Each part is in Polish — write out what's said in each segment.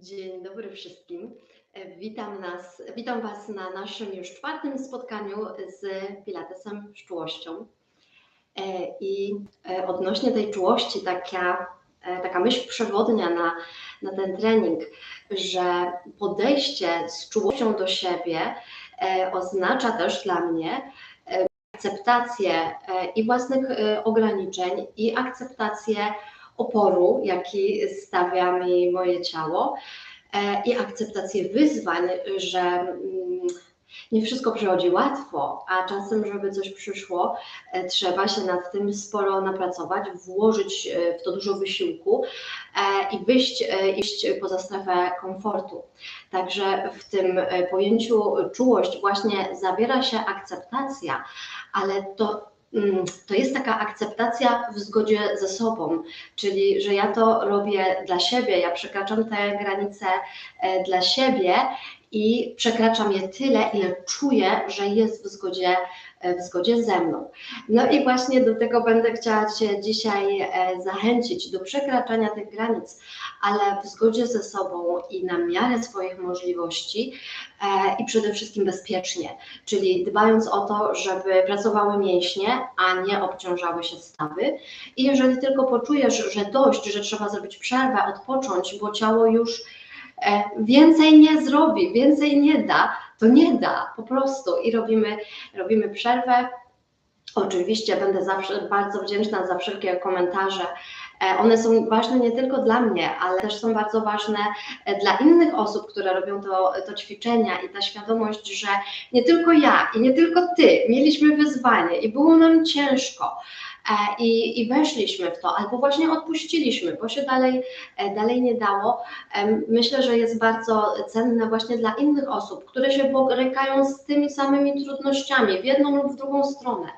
Dzień dobry wszystkim. E, Witam, nas, witam Was na naszym już czwartym spotkaniu z Pilatesem z czułością. E, I e, odnośnie tej czułości, taka, taka myśl przewodnia na, na ten trening, że podejście z czułością do siebie oznacza też dla mnie akceptację i własnych ograniczeń, i akceptację oporu, jaki stawia mi moje ciało e, i akceptację wyzwań, że mm, nie wszystko przychodzi łatwo, a czasem, żeby coś przyszło, e, trzeba się nad tym sporo napracować, włożyć e, w to dużo wysiłku i wyjść, iść poza strefę komfortu. Także w tym pojęciu czułość właśnie zawiera się akceptacja, ale to to jest taka akceptacja w zgodzie ze sobą, czyli że ja to robię dla siebie, ja przekraczam te granice e, dla siebie i przekraczam je tyle, ile czuję, że jest w zgodzie, e, w zgodzie ze mną. No i właśnie do tego będę chciała Cię dzisiaj e, zachęcić, do przekraczania tych granic, ale w zgodzie ze sobą i na miarę swoich możliwości e, i przede wszystkim bezpiecznie, czyli dbając o to, żeby pracowały mięśnie, a nie obciążały się stawy. I jeżeli tylko poczujesz, że dość, że trzeba zrobić przerwę, odpocząć, bo ciało już więcej nie zrobi, więcej nie da, to nie da po prostu i robimy, robimy przerwę. Oczywiście będę zawsze bardzo wdzięczna za wszelkie komentarze. E, One są ważne nie tylko dla mnie, ale też są bardzo ważne e, dla innych osób, które robią to, to ćwiczenia i ta świadomość, że nie tylko ja i nie tylko ty mieliśmy wyzwanie i było nam ciężko e, i, i weszliśmy w to, albo właśnie odpuściliśmy, bo się dalej, e, dalej nie dało. Myślę, że jest bardzo cenne właśnie dla innych osób, które się borykają z tymi samymi trudnościami w jedną lub w drugą stronę.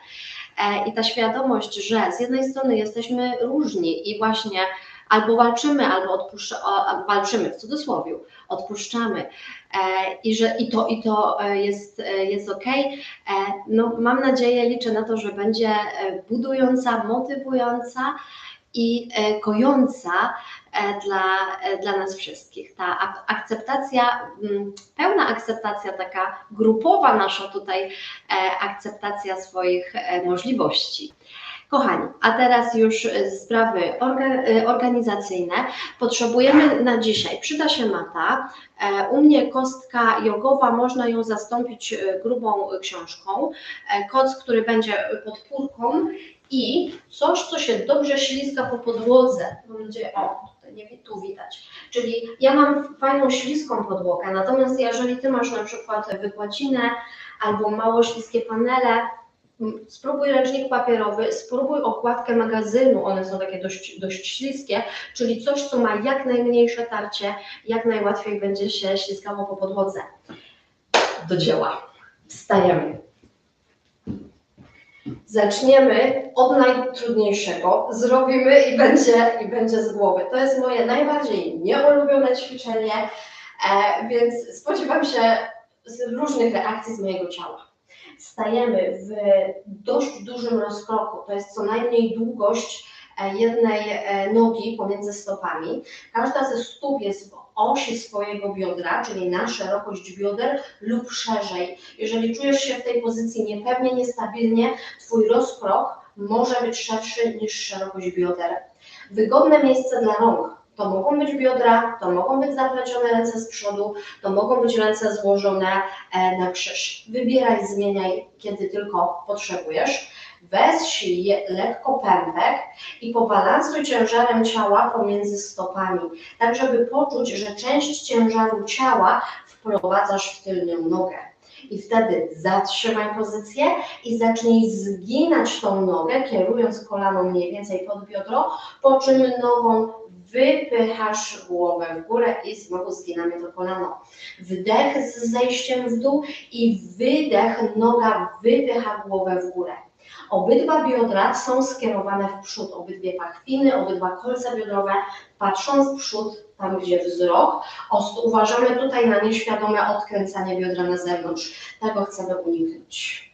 E, I ta świadomość, że z jednej strony jesteśmy różni i właśnie albo walczymy, albo odpuszcza, o, albo walczymy w cudzysłowie, odpuszczamy e, i że i to, i to e, jest, e, jest ok. No, mam nadzieję, liczę na to, że będzie e, budująca, motywująca i e, kojąca e, dla, e, dla nas wszystkich. Ta ak- akceptacja, mm, pełna akceptacja, taka grupowa nasza tutaj e, akceptacja swoich e, możliwości. Kochani, a teraz już e, sprawy e, organizacyjne. Potrzebujemy na dzisiaj, przyda się mata. E, U mnie kostka jogowa, można ją zastąpić grubą książką. Koc, który będzie podpórką i coś, co się dobrze ślizga po podłodze. Będzie, o, tutaj nie tu widać. Czyli ja mam fajną śliską podłogę, natomiast jeżeli Ty masz na przykład wykłacinę albo mało śliskie panele, spróbuj ręcznik papierowy, spróbuj okładkę magazynu, one są takie dość, dość śliskie, czyli coś, co ma jak najmniejsze tarcie, jak najłatwiej będzie się ślizgało po podłodze. Do dzieła. Wstajemy. Zaczniemy od najtrudniejszego, zrobimy i będzie, i będzie z głowy. To jest moje najbardziej nieulubione ćwiczenie, e, więc spodziewam się różnych reakcji z mojego ciała. Stajemy w dość dużym rozkroku, to jest co najmniej długość e, jednej e, nogi pomiędzy stopami. Każda ze stóp jest w osi swojego biodra, czyli na szerokość bioder lub szerzej. Jeżeli czujesz się w tej pozycji niepewnie, niestabilnie, Twój rozkrok może być szerszy niż szerokość bioder. Wygodne miejsce dla rąk to mogą być biodra, to mogą być zaplecione ręce z przodu, to mogą być ręce złożone e, na krzyż. Wybieraj, zmieniaj, kiedy tylko potrzebujesz. Weź lekko pępek i pobalansuj ciężarem ciała pomiędzy stopami, tak żeby poczuć, że część ciężaru ciała wprowadzasz w tylną nogę. I wtedy zatrzymaj pozycję i zacznij zginać tą nogę, kierując kolano mniej więcej pod biodro, po czym nogą wypychasz głowę w górę i znowu zginamy to kolano. Wdech z zejściem w dół i wydech, noga wypycha głowę w górę. Obydwa biodra są skierowane w przód, obydwie pachwiny, obydwa kolce biodrowe, patrząc w przód, tam gdzie wzrok, uważamy tutaj na nieświadome odkręcanie biodra na zewnątrz. Tego chcemy uniknąć.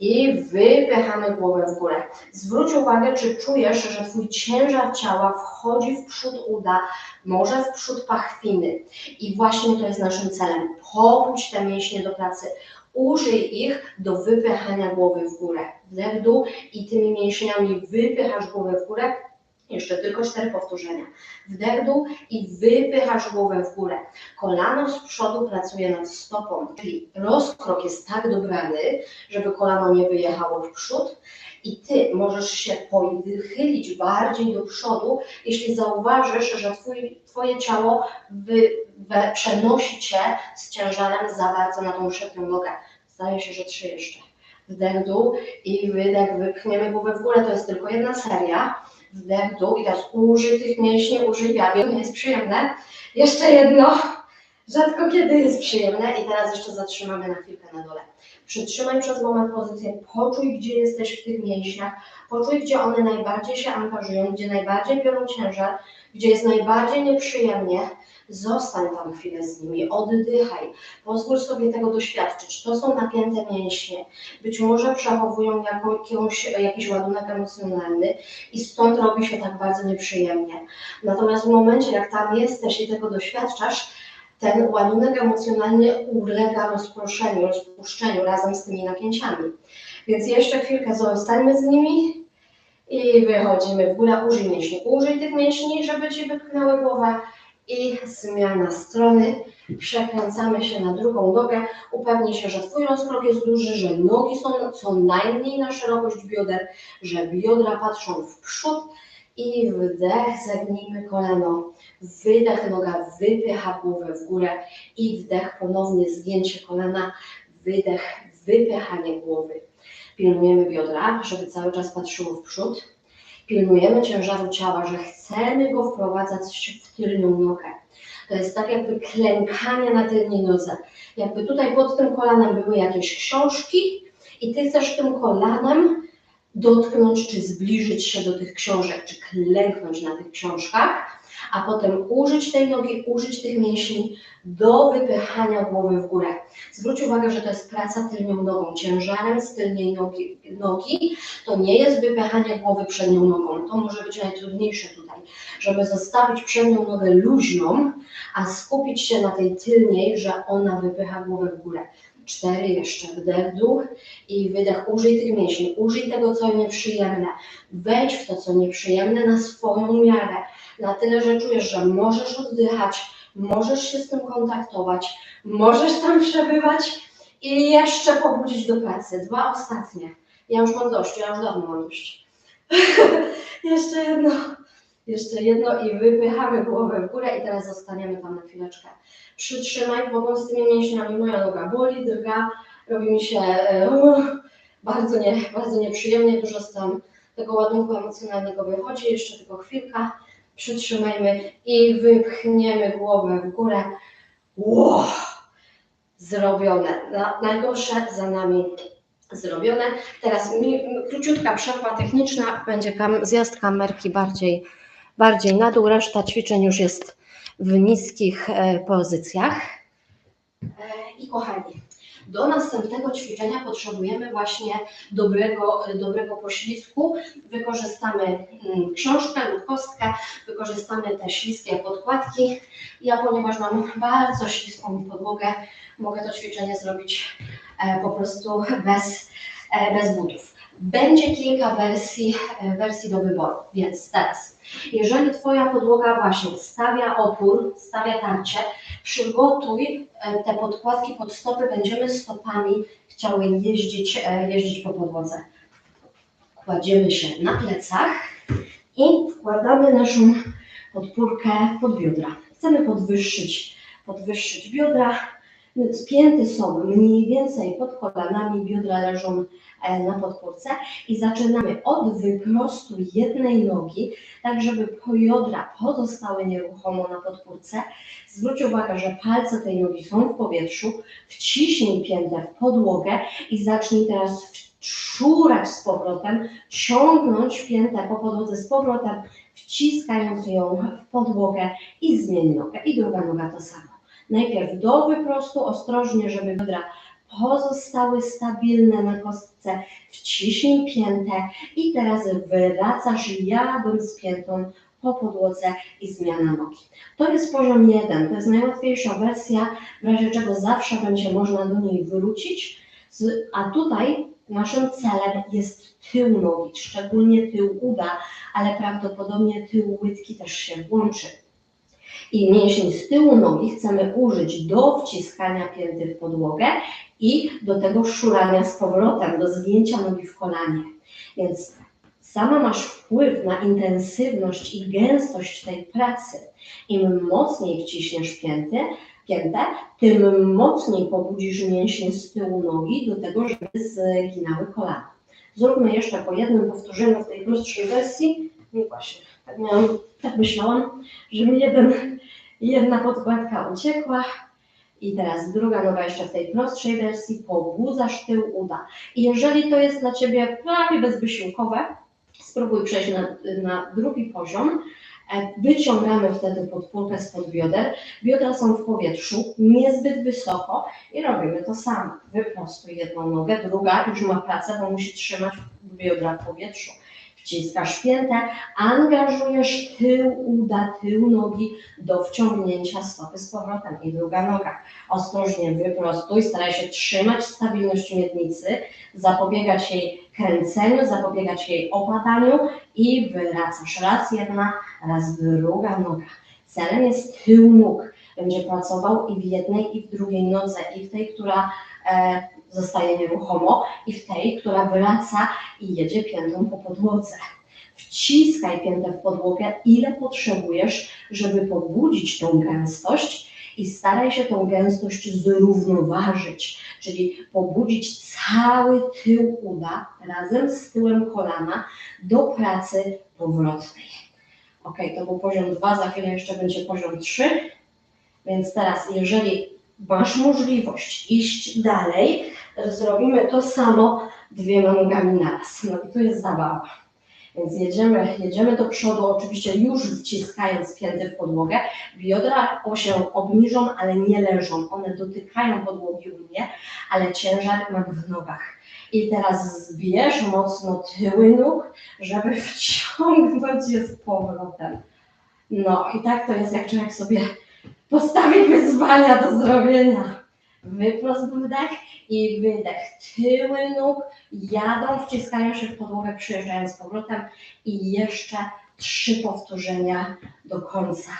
I wypychamy głowę w górę. Zwróć uwagę, czy czujesz, że Twój ciężar ciała wchodzi w przód uda, może w przód pachwiny. I właśnie to jest naszym celem. Pobudź te mięśnie do pracy. Użyj ich do wypychania głowy w górę. Wdech w dół i tymi mięśniami wypychasz głowę w górę. Jeszcze tylko cztery powtórzenia. Wdech dół i wypychasz głowę w górę. Kolano z przodu pracuje nad stopą, czyli rozkrok jest tak dobrany, żeby kolano nie wyjechało w przód i ty możesz się wychylić bardziej do przodu, jeśli zauważysz, że twój, twoje ciało wy, przenosi cię z ciężarem za bardzo na tą przednią nogę. Zdaje się, że trzy jeszcze. Wdech dół i wydech, wypchniemy głowę w górę, to jest tylko jedna seria. Wdech dół i teraz użyj tych mięśni, wiary, to nie jest przyjemne. Jeszcze jedno, rzadko kiedy jest przyjemne i teraz jeszcze zatrzymamy na chwilkę na dole. Przytrzymaj przez moment pozycję, poczuj gdzie jesteś w tych mięśniach, poczuj gdzie one najbardziej się angażują, gdzie najbardziej biorą ciężar, gdzie jest najbardziej nieprzyjemnie. Zostań tam chwilę z nimi, oddychaj, pozwól sobie tego doświadczyć. To są napięte mięśnie, być może przechowują jakąś, jakiś ładunek emocjonalny i stąd robi się tak bardzo nieprzyjemnie. Natomiast w momencie, jak tam jesteś i tego doświadczasz, ten ładunek emocjonalny ulega rozproszeniu, rozpuszczeniu razem z tymi napięciami. Więc jeszcze chwilkę zostańmy z nimi i wychodzimy w górę. Użyj mięśni, użyj tych mięśni, żeby Ci wypchnęły głowę i zmiana strony. Przekręcamy się na drugą nogę. Upewnij się, że Twój rozkrok jest duży, że nogi są co najmniej na szerokość bioder, że biodra patrzą w przód i wdech, zagnijmy kolano. Wydech, noga wypycha głowę w górę i wdech, ponownie zgięcie kolana, wydech, wypychanie głowy. Pilnujemy biodra, żeby cały czas patrzyło w przód. Pilnujemy ciężaru ciała, że chcemy go wprowadzać w tylną nogę. To jest tak jakby klękanie na tylnej nodze. Jakby tutaj pod tym kolanem były jakieś książki i ty chcesz tym kolanem dotknąć czy zbliżyć się do tych książek, czy klęknąć na tych książkach, a potem użyć tej nogi, użyć tych mięśni do wypychania głowy w górę. Zwróć uwagę, że to jest praca tylnią nogą, ciężarem z tylnej nogi, nogi. To nie jest wypychanie głowy przednią nogą. To może być najtrudniejsze tutaj, żeby zostawić przednią nogę luźną, a skupić się na tej tylniej, że ona wypycha głowę w górę. Cztery jeszcze, wdech dół i wydech. Użyj tych mięśni, użyj tego, co nieprzyjemne. Wejdź w to, co nieprzyjemne na swoją miarę. Na tyle, że czujesz, że możesz oddychać, możesz się z tym kontaktować, możesz tam przebywać i jeszcze pobudzić do pracy. Dwa ostatnie. Ja już mam dość, ja już dawno mam dość. jeszcze jedno. Jeszcze jedno i wypychamy głowę w górę i teraz zostaniemy tam na chwileczkę. Przytrzymaj głową z tymi mięśniami. Moja noga boli, drga, robi mi się uh, bardzo, nie, bardzo nieprzyjemnie, dużo z tam tego ładunku emocjonalnego wychodzi. Jeszcze tylko chwilka. Przytrzymajmy i wypchniemy głowę w górę. Wow! Zrobione. Na, najgorsze za nami zrobione. Teraz mi, króciutka przerwa techniczna. Będzie kam, zjazd kamerki bardziej, bardziej na dół. Reszta ćwiczeń już jest w niskich e, pozycjach. E, I kochani, do następnego ćwiczenia potrzebujemy właśnie dobrego, dobrego poślizgu. Wykorzystamy mm, książkę lub kostkę, wykorzystamy te śliskie podkładki. Ja, ponieważ mam bardzo śliską podłogę, mogę to ćwiczenie zrobić e, po prostu bez, bez butów. Będzie kilka wersji, e, wersji do wyboru, więc teraz, jeżeli Twoja podłoga właśnie stawia opór, stawia tarcie, przygotuj e, te podkładki pod stopy, będziemy stopami chciały jeździć, e, jeździć po podłodze. Kładziemy się na plecach i wkładamy naszą podpórkę pod biodra. Chcemy podwyższyć, podwyższyć biodra, więc pięty są mniej więcej pod kolanami, biodra leżą e, na podpórce i zaczynamy od wyprostu jednej nogi, tak żeby pojodra pozostały nieruchomo na podpórce. Zwróć uwagę, że palce tej nogi są w powietrzu, wciśnij piętę w podłogę i zacznij teraz szurać z powrotem, ciągnąć piętę po podłodze z powrotem, wciskając ją w podłogę i zmień nogę. I druga noga to samo. Najpierw do wyprostu, ostrożnie, żeby biodra pozostały stabilne na kostce, wciśnij piętę i teraz wracasz jadąc piętą po podłodze i zmiana nogi. To jest poziom jeden, to jest najłatwiejsza wersja, w razie czego zawsze będzie można do niej wrócić, Z- a tutaj naszym celem jest tył nogi, szczególnie tył uda, ale prawdopodobnie tył łydki też się włączy. I mięsień z tyłu nogi chcemy użyć do wciskania pięty w podłogę i do tego szurania z powrotem, do zgięcia nogi w kolanie. Więc sama masz wpływ na intensywność i gęstość tej pracy. Im mocniej wciśniesz pięty, piętę, tym mocniej pobudzisz mięśnie z tyłu nogi do tego, żeby zginały kolana. Zróbmy jeszcze po jednym powtórzeniu w tej prostszej wersji. No właśnie, tak, myślałam, że mi jeden, jedna podkładka uciekła. I teraz druga noga jeszcze w tej prostszej wersji, pobudzasz tył uda. I jeżeli to jest dla Ciebie prawie bezwysiłkowe, spróbuj przejść na, na drugi poziom. E, Wyciągamy wtedy podpórkę spod bioder. Biodra są w powietrzu, niezbyt wysoko i robimy to samo. Wyprostuj jedną nogę, druga już ma pracę, bo musi trzymać biodra w powietrzu. Wciskasz piętę, angażujesz tył uda, tył nogi do wciągnięcia stopy z powrotem i druga noga. Ostrożnie wyprostuj, staraj się trzymać stabilność miednicy, zapobiegać jej kręceniu, zapobiegać jej opadaniu i wracasz. Raz jedna, raz druga noga. Celem jest tył nóg. Będzie pracował i w jednej, i w drugiej nodze, i w tej, która e, zostaje nieruchomo, i w tej, która wraca i jedzie piętą po podłodze. Wciskaj piętę w podłogę, ile potrzebujesz, żeby pobudzić tą gęstość i staraj się tą gęstość zrównoważyć, czyli pobudzić cały tył uda razem z tyłem kolana do pracy powrotnej. Ok, to był poziom 2, za chwilę jeszcze będzie poziom 3. Więc teraz, jeżeli masz możliwość iść dalej, zrobimy to samo dwiema nogami naraz. No i tu jest zabawa. Więc jedziemy, jedziemy do przodu, oczywiście już wciskając pięty w podłogę. Biodra się obniżą, ale nie leżą. One dotykają podłogi u mnie, ale ciężar mam w nogach. I teraz zbierz mocno tyły nóg, żeby wciągnąć je z powrotem. No i tak to jest, jak człowiek sobie postawi wyzwania do zrobienia. Wyprost wdech i wydech. Tyły nóg jadą, wciskają się w podłogę, przyjeżdżają z powrotem i jeszcze trzy powtórzenia do końca.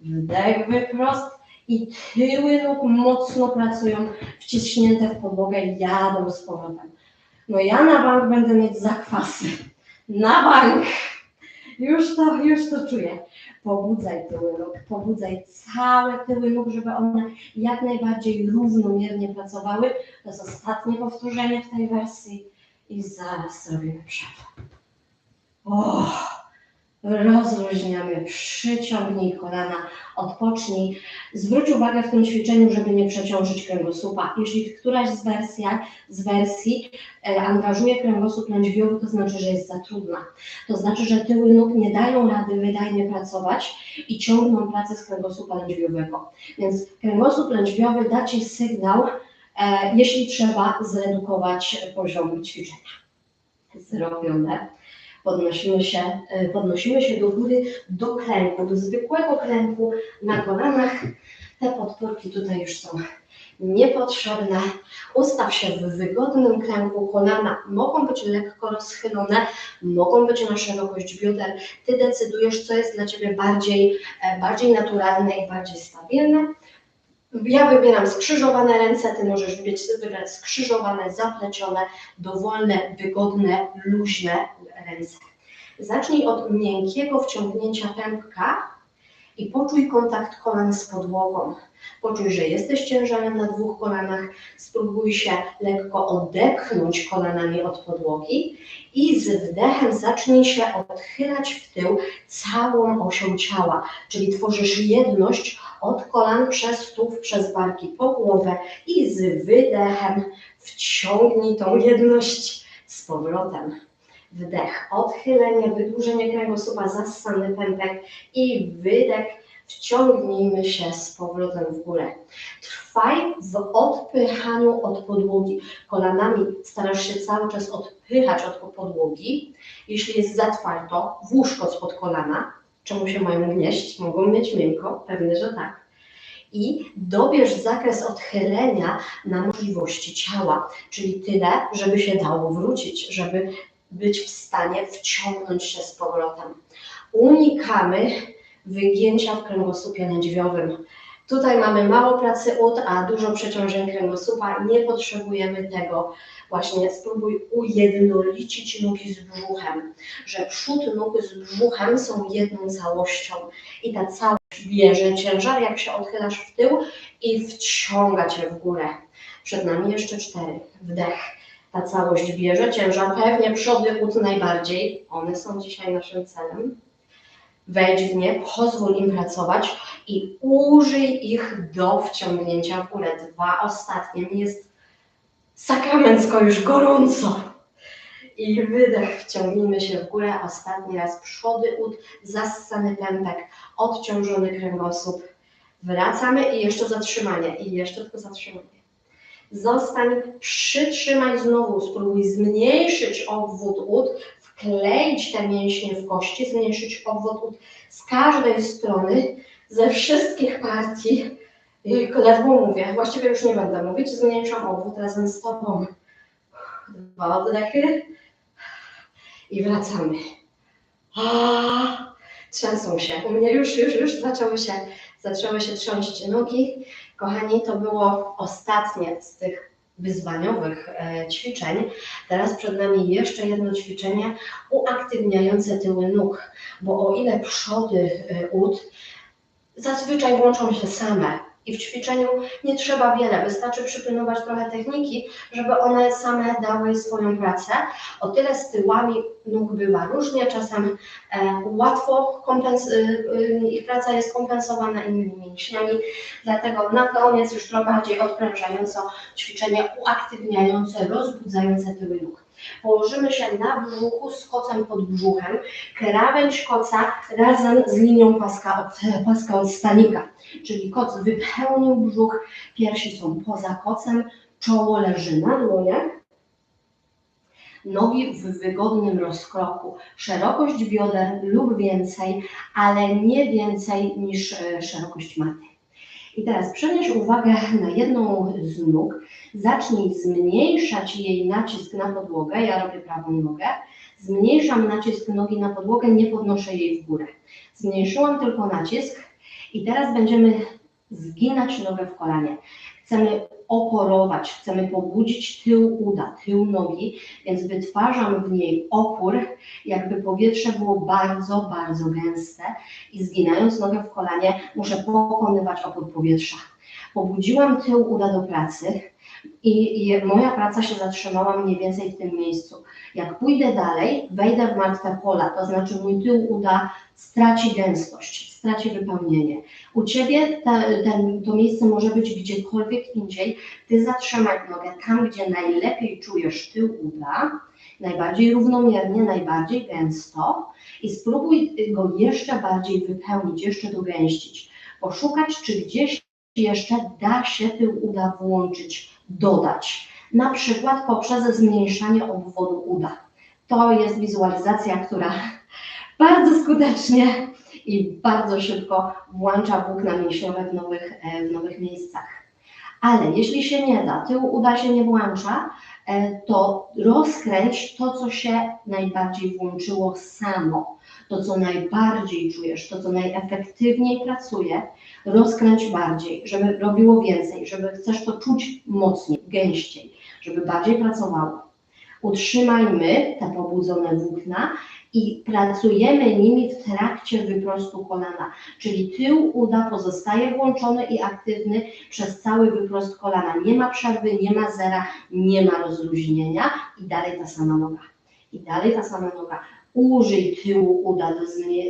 Wdech, wyprost i tyły nóg mocno pracują, wciśnięte w podłogę, jadą z powrotem. No ja na bank będę mieć zakwasy. Na bank! Już to, już to czuję. Pobudzaj tyły nóg, pobudzaj całe tyły nóg, żeby one jak najbardziej równomiernie pracowały. To jest ostatnie powtórzenie w tej wersji i zaraz zrobimy przerwę. O, rozluźniamy, przyciągnij kolana, odpocznij. Zwróć uwagę w tym ćwiczeniu, żeby nie przeciążyć kręgosłupa. Jeśli któraś z, wersja, z wersji e, angażuje kręgosłup lędźwiowy, to znaczy, że jest za trudna. To znaczy, że tyły nóg nie dają rady wydajnie pracować i ciągną pracę z kręgosłupa lędźwiowego. Więc kręgosłup lędźwiowy da Ci sygnał, e, jeśli trzeba zredukować poziom ćwiczenia. Zrobione. Podnosimy się, e, podnosimy się do góry, do klęku, do zwykłego klęku na kolanach. Te podpórki tutaj już są niepotrzebne. Ustaw się w wygodnym klęku. Kolana mogą być lekko rozchylone, mogą być na szerokość bioder. Ty decydujesz, co jest dla Ciebie bardziej, e, bardziej naturalne i bardziej stabilne. Ja wybieram skrzyżowane ręce, Ty możesz wybrać skrzyżowane, zaplecione, dowolne, wygodne, luźne ręce. Zacznij od miękkiego wciągnięcia pępka i poczuj kontakt kolan z podłogą. Poczuj, że jesteś ciężarem na dwóch kolanach. Spróbuj się lekko odepchnąć kolanami od podłogi i z wdechem zacznij się odchylać w tył całą osią ciała, czyli tworzysz jedność od kolan przez tułów, przez barki po głowę i z wydechem wciągnij tą jedność z powrotem. Wdech, odchylenie, wydłużenie kręgosłupa, zassany pępek i wydech, Wciągnijmy się z powrotem w górę. Trwaj w odpychaniu od podłogi. Kolanami starasz się cały czas odpychać od podłogi. Jeśli jest za twardo, włóż koc pod kolana. Czemu się mają gnieść? Mogą mieć miękko? Pewnie, że tak. I dobierz zakres odchylenia na możliwości ciała, czyli tyle, żeby się dało wrócić, żeby być w stanie wciągnąć się z powrotem. Unikamy wygięcia w kręgosłupie lędźwiowym. Tutaj mamy mało pracy ud, a dużo przeciążeń kręgosłupa. Nie potrzebujemy tego. Właśnie spróbuj ujednolicić nogi z brzuchem, że przód nóg z brzuchem są jedną całością i ta całość bierze ciężar, jak się odchylasz w tył i wciąga cię w górę. Przed nami jeszcze cztery. Wdech. Ta całość bierze ciężar, pewnie przody ud najbardziej. One są dzisiaj naszym celem. Wejdź w nie, pozwól im pracować i użyj ich do wciągnięcia w górę. Dwa ostatnie. Jest sakramencko już gorąco. I wydech, wciągnijmy się w górę. Ostatni raz przody ud, zassany pępek, odciążony kręgosłup. Wracamy i jeszcze zatrzymanie. I jeszcze tylko zatrzymanie. Zostań, przytrzymaj znowu, spróbuj zmniejszyć obwód ud, wkleić te mięśnie w kości, zmniejszyć obwód ud z każdej strony, ze wszystkich partii. Ledwo mówię, właściwie już nie będę mówić, zmniejszam obwód razem z Tobą. Dwa oddechy i wracamy. Trzęsą się. U mnie już, już, już zaczęły się, zaczęły się trząść nogi. Kochani, to było ostatnie z tych wyzwaniowych e, ćwiczeń. Teraz przed nami jeszcze jedno ćwiczenie uaktywniające tyły nóg, bo o ile przody e, ud zazwyczaj łączą się same i w ćwiczeniu nie trzeba wiele, wystarczy przypilnować trochę techniki, żeby one same dały swoją pracę. O tyle z tyłami nóg bywa różnie, czasem e, łatwo kompens- y, ich praca jest kompensowana innymi mięśniami, dlatego na koniec już trochę bardziej odprężająco ćwiczenie uaktywniające, rozbudzające tyły nóg. Położymy się na brzuchu z kocem pod brzuchem, krawędź koca razem z linią paska od, paska od stanika, czyli koc wypełnił brzuch, piersi są poza kocem, czoło leży na dłoniach, nogi w wygodnym rozkroku, szerokość bioder lub więcej, ale nie więcej niż e, szerokość maty. I teraz przenieś uwagę na jedną z nóg, zacznij zmniejszać jej nacisk na podłogę, ja robię prawą nogę, zmniejszam nacisk nogi na podłogę, nie podnoszę jej w górę. Zmniejszyłam tylko nacisk i teraz będziemy zginać nogę w kolanie. Chcemy oporować, chcemy pobudzić tył uda, tył nogi, więc wytwarzam w niej opór, jakby powietrze było bardzo, bardzo gęste i zginając nogę w kolanie muszę pokonywać opór powietrza. Pobudziłam tył uda do pracy i, i moja praca się zatrzymała mniej więcej w tym miejscu. Jak pójdę dalej, wejdę w martwe pola, to znaczy mój tył uda straci gęstość, straci wypełnienie. U Ciebie ten, to miejsce może być gdziekolwiek indziej. Ty zatrzymaj nogę tam, gdzie najlepiej czujesz tył uda, najbardziej równomiernie, najbardziej gęsto i spróbuj go jeszcze bardziej wypełnić, jeszcze dogęścić. Poszukać, czy gdzieś jeszcze da się tył uda włączyć, dodać. Na przykład poprzez zmniejszanie obwodu uda. To jest wizualizacja, która bardzo skutecznie i bardzo szybko włącza włókna mięśniowe w nowych, e, w nowych miejscach. Ale jeśli się nie da, tył uda się nie włącza, e, to rozkręć to, co się najbardziej włączyło samo, to, co najbardziej czujesz, to, co najefektywniej pracuje, rozkręć bardziej, żeby robiło więcej, żeby chcesz to czuć mocniej, gęściej, żeby bardziej pracowało. Utrzymajmy te pobudzone włókna i pracujemy nimi w trakcie wyprostu kolana, czyli tył uda pozostaje włączony i aktywny przez cały wyprost kolana. Nie ma przerwy, nie ma zera, nie ma rozluźnienia i dalej ta sama noga. I dalej ta sama noga. Użyj tyłu uda do,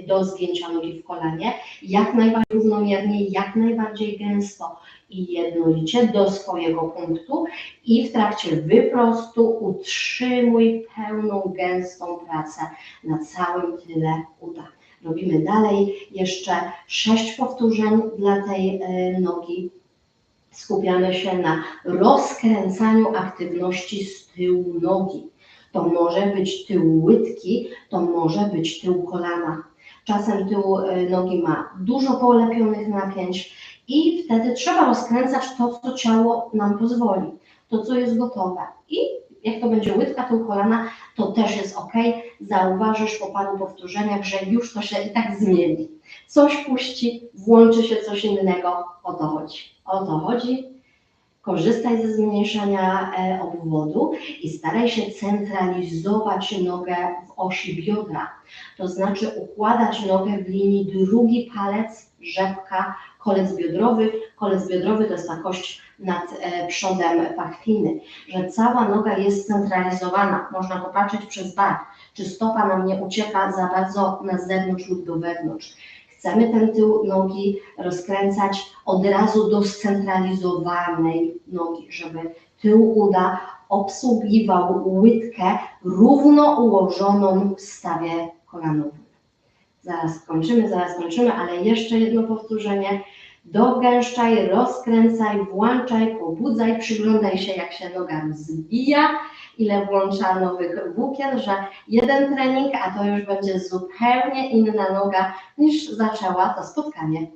do zgięcia nogi w kolanie, jak najbardziej równomiernie, jak najbardziej gęsto i jednolicie do swojego punktu i w trakcie wyprostu utrzymuj pełną, gęstą pracę na całym tyle uda. Robimy dalej jeszcze sześć powtórzeń dla tej e, nogi. Skupiamy się na rozkręcaniu aktywności z tyłu nogi. To może być tył łydki, to może być tył kolana. Czasem tył e, nogi ma dużo polepionych napięć i wtedy trzeba rozkręcać to, co ciało nam pozwoli, to, co jest gotowe. I jak to będzie łydka, tył kolana, to też jest ok. Zauważysz po paru powtórzeniach, że już to się i tak zmieni. Coś puści, włączy się coś innego. O to chodzi. O to chodzi. Korzystaj ze zmniejszania e, obwodu i staraj się centralizować nogę w osi biodra. To znaczy układać nogę w linii drugi palec, rzepka, kolec biodrowy. Kolec biodrowy to jest ta kość nad e, przodem pachwiny, że cała noga jest centralizowana. Można popatrzeć przez bark, czy stopa nam nie ucieka za bardzo na zewnątrz lub do wewnątrz. Chcemy ten tył nogi rozkręcać od razu do scentralizowanej nogi, żeby tył uda obsługiwał łydkę równo ułożoną w stawie kolanowym. Zaraz kończymy, zaraz kończymy, ale jeszcze jedno powtórzenie. Dogęszczaj, rozkręcaj, włączaj, pobudzaj, przyglądaj się jak się noga rozwija, ile włącza nowych włókien, że jeden trening, a to już będzie zupełnie inna noga niż zaczęła to spotkanie.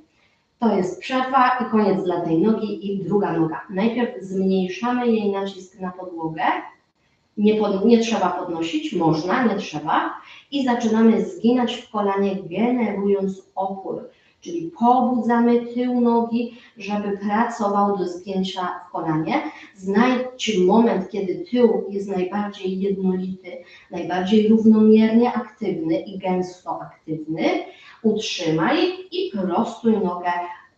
To jest przerwa i koniec dla tej nogi i druga noga. Najpierw zmniejszamy jej nacisk na podłogę, nie, pod, nie trzeba podnosić, można, nie trzeba i zaczynamy zginać w kolanie, generując opór. Czyli pobudzamy tył nogi, żeby pracował do zgięcia w kolanie. Znajdź moment, kiedy tył jest najbardziej jednolity, najbardziej równomiernie aktywny i gęsto aktywny. Utrzymaj i prostuj nogę,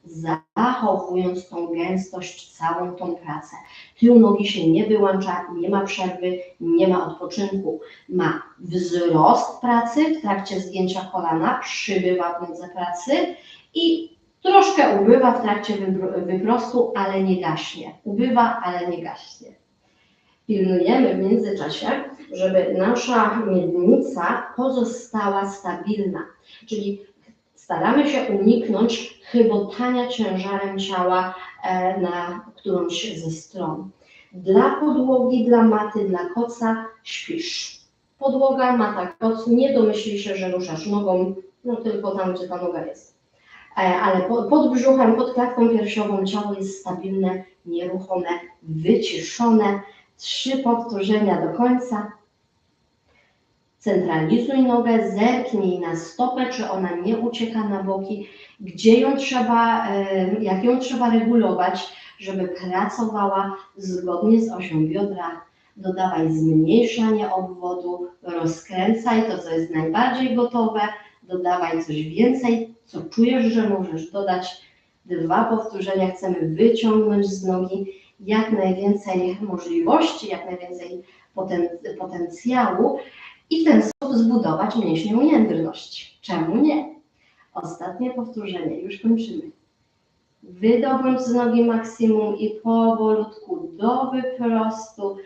zachowując tą gęstość, całą tą pracę. Tył nogi się nie wyłącza, nie ma przerwy, nie ma odpoczynku. Ma wzrost pracy w trakcie zgięcia kolana, przybywa w nodze pracy i troszkę ubywa w trakcie wyprostu, ale nie gaśnie. Ubywa, ale nie gaśnie. Pilnujemy w międzyczasie, żeby nasza miednica pozostała stabilna, czyli staramy się uniknąć chybotania ciężarem ciała e, na którąś ze stron. Dla podłogi, dla maty, dla koca śpisz. Podłoga, mata, koc, nie domyśli się, że ruszasz nogą, no tylko tam, gdzie ta noga jest. E, Ale po- pod brzuchem, pod klatką piersiową ciało jest stabilne, nieruchome, wyciszone. Trzy powtórzenia do końca. Centralizuj nogę, zerknij na stopę, czy ona nie ucieka na boki, gdzie ją trzeba, e, jak ją trzeba regulować, żeby pracowała zgodnie z osią biodra. Dodawaj zmniejszanie obwodu, rozkręcaj to, co jest najbardziej gotowe, dodawaj coś więcej, co czujesz, że możesz dodać. Dwa powtórzenia chcemy wyciągnąć z nogi, jak najwięcej możliwości, jak najwięcej poten, potencjału i w ten sposób zbudować mięśniową jędrność. Czemu nie? Ostatnie powtórzenie, już kończymy. Wydobądź z nogi maksimum i powolutku do wyprostu.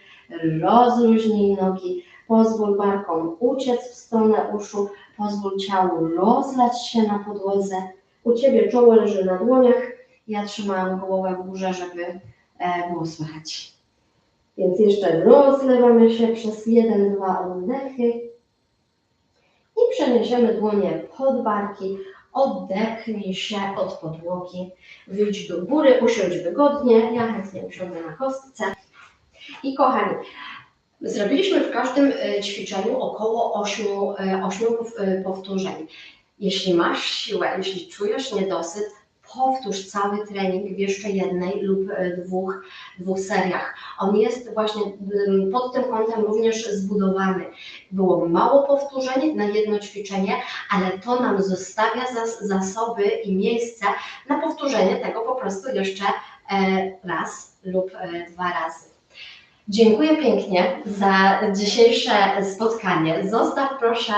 Rozluźnij nogi, pozwól barkom uciec w stronę uszu, pozwól ciału rozlać się na podłodze. U Ciebie czoło leży na dłoniach, ja trzymałam głowę w górze, żeby e, było słychać. Więc jeszcze rozlewamy się przez jeden, dwa oddechy i przeniesiemy dłonie pod barki. Oddechnij się od podłogi, wyjdź do góry, usiądź wygodnie. Ja chętnie usiądę na kostce. I kochani, zrobiliśmy w każdym e, ćwiczeniu około 8, 8 powtórzeń. Jeśli masz siłę, jeśli czujesz niedosyt, powtórz cały trening w jeszcze jednej lub e, dwóch, dwóch seriach. On jest właśnie pod tym kątem również zbudowany. Było mało powtórzeń na jedno ćwiczenie, ale to nam zostawia zas, zasoby i miejsce na powtórzenie tego po prostu jeszcze e, raz lub e, dwa razy. Dziękuję pięknie za dzisiejsze spotkanie. Zostaw proszę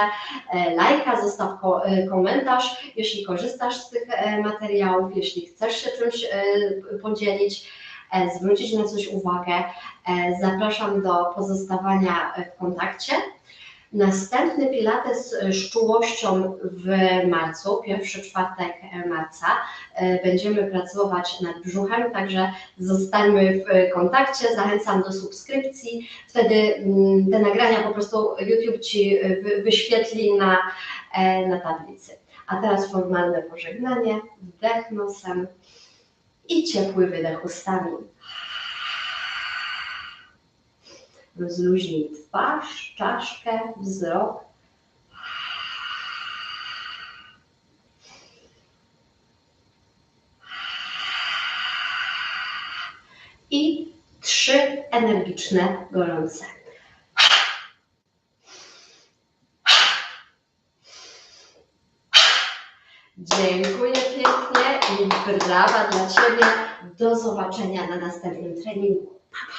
e, lajka, zostaw e, komentarz, jeśli korzystasz z tych e, materiałów, jeśli chcesz się czymś podzielić, zwrócić na coś uwagę. Zapraszam do pozostawania w kontakcie. Następny pilates z czułością w marcu, pierwszy czwartek marca. E, Będziemy pracować nad brzuchem, także zostańmy w kontakcie. Zachęcam do subskrypcji. Wtedy mm, te nagrania po prostu YouTube Ci wy- wyświetli na, e, na tablicy. A teraz formalne pożegnanie. Wdech nosem i ciepły wydech ustami. Rozluźnij twarz, czaszkę, wzrok. I trzy energiczne, gorące. Dziękuję pięknie i brawa dla Ciebie. Do zobaczenia na następnym treningu. Pa, pa.